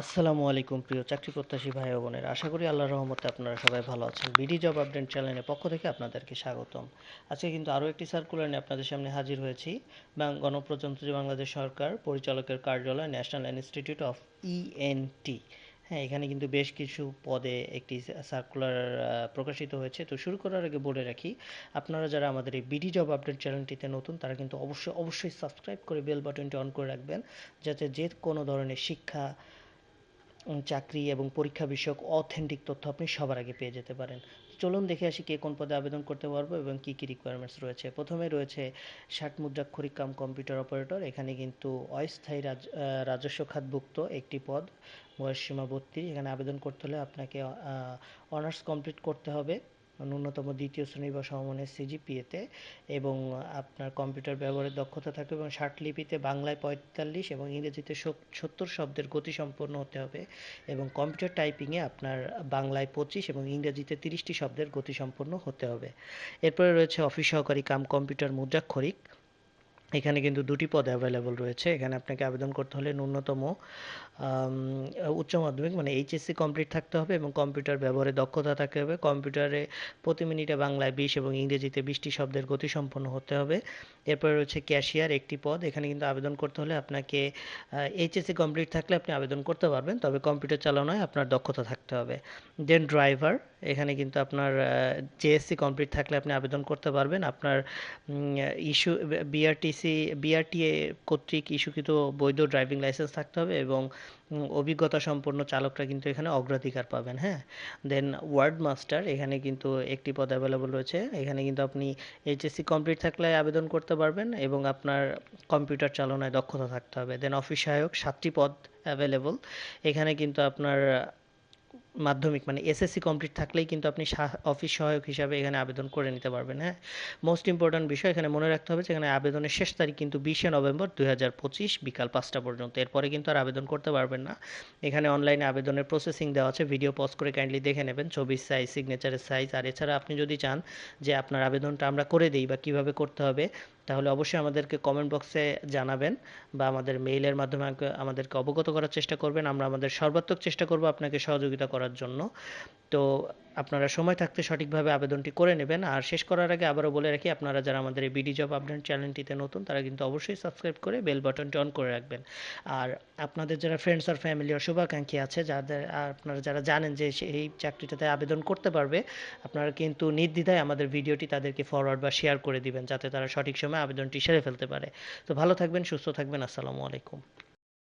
আসসালামু আলাইকুম প্রিয় চাকরি প্রত্যাশী ভাই ও বোনের। আশা করি আল্লাহর রহমতে আপনারা সবাই ভালো আছেন। বিডি জব আপডেট চ্যানেলের পক্ষ থেকে আপনাদেরকে স্বাগতম। আজকে কিন্তু আরও একটি সার্কুলার নিয়ে আপনাদের সামনে হাজির হয়েছি। গণপ্রজাতন্ত্রী বাংলাদেশ সরকার পরিচালকের কার্যালয় ন্যাশনাল ইনস্টিটিউট অফ ইএনটি হ্যাঁ এখানে কিন্তু বেশ কিছু পদে একটি সার্কুলার প্রকাশিত হয়েছে। তো শুরু করার আগে বলে রাখি, আপনারা যারা আমাদের এই বিডি জব আপডেট চ্যানেলটিতে নতুন, তারা কিন্তু অবশ্যই অবশ্যই সাবস্ক্রাইব করে বেল বাটনটি অন করে রাখবেন। যাতে যে কোনো ধরনের শিক্ষা চাকরি এবং পরীক্ষা বিষয়ক অথেন্টিক তথ্য আপনি সবার আগে পেয়ে যেতে পারেন। চলুন দেখে আসি কে কোন পদে আবেদন করতে পারব এবং কী কী রিকোয়ারমেন্টস রয়েছে। প্রথমে রয়েছে ষাট মুদ্রাক্ষরিক কাম কম্পিউটার অপারেটর এখানে কিন্তু অস্থায়ী রাজস্ব খাতভুক্ত একটি পদ, বয়স সীমা বত্রিশ। এখানে আবেদন করতে হলে আপনাকে অনার্স কমপ্লিট করতে হবে। ন্যূনতম দ্বিতীয় শ্রেণি বা সমমানের সিজিপিএতে এবং আপনার কম্পিউটার ব্যবহারের দক্ষতা থাকবে এবং লিপিতে বাংলায় পঁয়তাল্লিশ এবং ইংরেজিতে সত্তর শব্দের গতি সম্পন্ন হতে হবে এবং কম্পিউটার টাইপিংয়ে আপনার বাংলায় পঁচিশ এবং ইংরেজিতে তিরিশটি শব্দের গতি সম্পন্ন হতে হবে। এরপরে রয়েছে অফিস সহকারী কাম কম্পিউটার মুদ্রাক্ষরিক। এখানে কিন্তু দুটি পদ অ্যাভেলেবল রয়েছে। এখানে আপনাকে আবেদন করতে হলে ন্যূনতম উচ্চ মাধ্যমিক মানে এইচএসসি কমপ্লিট থাকতে হবে এবং কম্পিউটার ব্যবহারে দক্ষতা থাকতে হবে। কম্পিউটারে প্রতি মিনিটে বাংলায় বিশ এবং ইংরেজিতে বিশটি শব্দের গতি সম্পন্ন হতে হবে। এরপরে রয়েছে ক্যাশিয়ার একটি পদ। এখানে কিন্তু আবেদন করতে হলে আপনাকে এইচএসসি কমপ্লিট থাকলে আপনি আবেদন করতে পারবেন, তবে কম্পিউটার চালানোয় আপনার দক্ষতা থাকতে হবে। দেন ড্রাইভার এখানে কিন্তু আপনার জেএসসি কমপ্লিট থাকলে আপনি আবেদন করতে পারবেন। আপনার ইস্যু বিআরটিসি বিআরটিএ কর্তৃক ইস্যুকৃত বৈধ ড্রাইভিং লাইসেন্স থাকতে হবে এবং অভিজ্ঞতা সম্পন্ন চালকরা কিন্তু এখানে অগ্রাধিকার পাবেন হ্যাঁ? দেন ওয়ার্ড মাস্টার এখানে কিন্তু একটি পদ অ্যাভেলেবল রয়েছে। এখানে কিন্তু আপনি এইচএসসি কমপ্লিট থাকলে আবেদন করতে পারবেন এবং আপনার কম্পিউটার চালনায় দক্ষতা থাকতে হবে। দেন অফিস সহায়ক সাতটি পদ অ্যাভেলেবল এখানে কিন্তু আপনার মাধ্যমিক মানে এসএসসি কমপ্লিট থাকলেই কিন্তু আপনি অফিস সহায়ক হিসাবে এখানে আবেদন করে নিতে পারবেন হ্যাঁ? মোস্ট ইম্পর্ট্যান্ট বিষয় এখানে মনে রাখতে হবে যে এখানে আবেদনের শেষ তারিখ কিন্তু বিশে নভেম্বর দু হাজার পঁচিশ বিকাল পাঁচটা পর্যন্ত। এরপরে কিন্তু আর আবেদন করতে পারবেন না। এখানে অনলাইনে আবেদনের প্রসেসিং দেওয়া আছে ভিডিও পজ করে কাইন্ডলি দেখে নেবেন, ছবির সাইজ সিগনেচারের সাইজ আর এছাড়া আপনি যদি চান যে আপনার আবেদনটা আমরা করে দিই বা কীভাবে করতে হবে তাহলে অবশ্যই আমাদেরকে কমেন্ট বক্সে জানাবেন বা আমাদের মেইলের মাধ্যমে আমাদেরকে অবগত করার চেষ্টা করবেন। আমরা আমাদের সর্বাত্মক চেষ্টা করব আপনাকে সহযোগিতা করার জন্য। তো আপনারা সময় থাকতে সঠিকভাবে আবেদনটি করে নেবেন। আর শেষ করার আগে আবারও বলে রাখি, আপনারা যারা আমাদের এই বিডি জব আপডেট চ্যানেলটিতে নতুন, তারা কিন্তু অবশ্যই সাবস্ক্রাইব করে বেল বাটনটি অন করে রাখবেন। আর আপনাদের যারা ফ্রেন্ডস আর ফ্যামিলি আর শুভাকাঙ্ক্ষী আছে, যাদের আপনারা যারা জানেন যে এই চাকরিটাতে আবেদন করতে পারবে, আপনারা কিন্তু নির্দ্বিধায় আমাদের ভিডিওটি তাদেরকে ফরওয়ার্ড বা শেয়ার করে দিবেন, যাতে তারা সঠিক সময় আবেদনটি সেরে ফেলতে পারে। তো ভালো থাকবেন, সুস্থ থাকবেন, আসসালামু আলাইকুম।